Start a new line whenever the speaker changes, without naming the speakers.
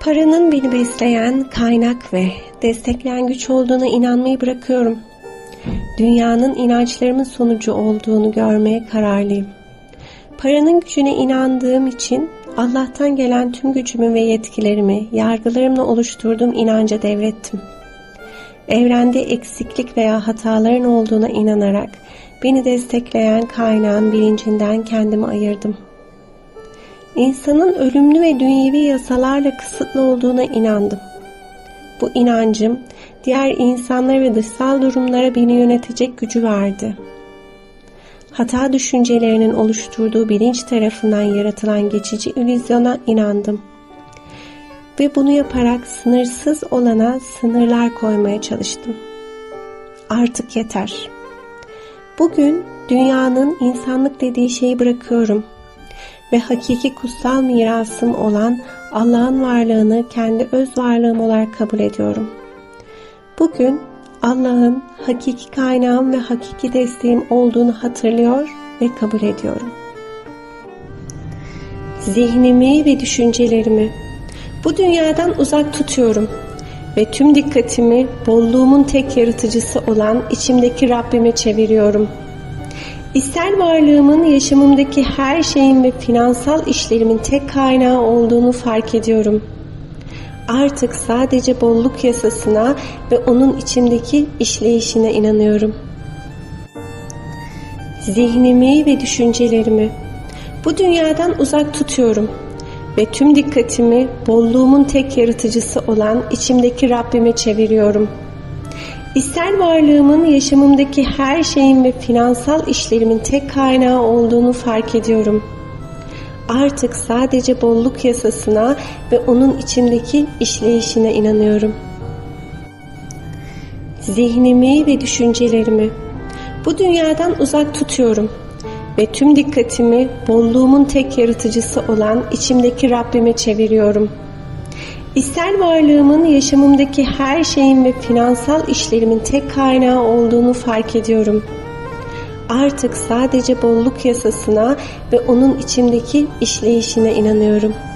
Paranın beni besleyen kaynak ve destekleyen güç olduğuna inanmayı bırakıyorum. Dünyanın inançlarımın sonucu olduğunu görmeye kararlıyım. Paranın gücüne inandığım için Allah'tan gelen tüm gücümü ve yetkilerimi yargılarımla oluşturduğum inanca devrettim. Evrende eksiklik veya hataların olduğuna inanarak beni destekleyen kaynağın bilincinden kendimi ayırdım. İnsanın ölümlü ve dünyevi yasalarla kısıtlı olduğuna inandım. Bu inancım diğer insanlara ve dışsal durumlara beni yönetecek gücü verdi. Hata düşüncelerinin oluşturduğu bilinç tarafından yaratılan geçici illüzyona inandım. Ve bunu yaparak sınırsız olana sınırlar koymaya çalıştım. Artık yeter. Bugün dünyanın insanlık dediği şeyi bırakıyorum ve hakiki kutsal mirasım olan Allah'ın varlığını kendi öz varlığım olarak kabul ediyorum. Bugün Allah'ın hakiki kaynağım ve hakiki desteğim olduğunu hatırlıyor ve kabul ediyorum. Zihnimi ve düşüncelerimi bu dünyadan uzak tutuyorum ve tüm dikkatimi bolluğumun tek yaratıcısı olan içimdeki Rabbime çeviriyorum. İster varlığımın yaşamımdaki her şeyin ve finansal işlerimin tek kaynağı olduğunu fark ediyorum. Artık sadece bolluk yasasına ve onun içimdeki işleyişine inanıyorum. Zihnimi ve düşüncelerimi bu dünyadan uzak tutuyorum ve tüm dikkatimi bolluğumun tek yaratıcısı olan içimdeki Rabbime çeviriyorum. İster varlığımın yaşamımdaki her şeyin ve finansal işlerimin tek kaynağı olduğunu fark ediyorum. Artık sadece bolluk yasasına ve onun içimdeki işleyişine inanıyorum. Zihnimi ve düşüncelerimi bu dünyadan uzak tutuyorum ve tüm dikkatimi bolluğumun tek yaratıcısı olan içimdeki Rabbime çeviriyorum. İster varlığımın yaşamımdaki her şeyin ve finansal işlerimin tek kaynağı olduğunu fark ediyorum. Artık sadece bolluk yasasına ve onun içimdeki işleyişine inanıyorum.''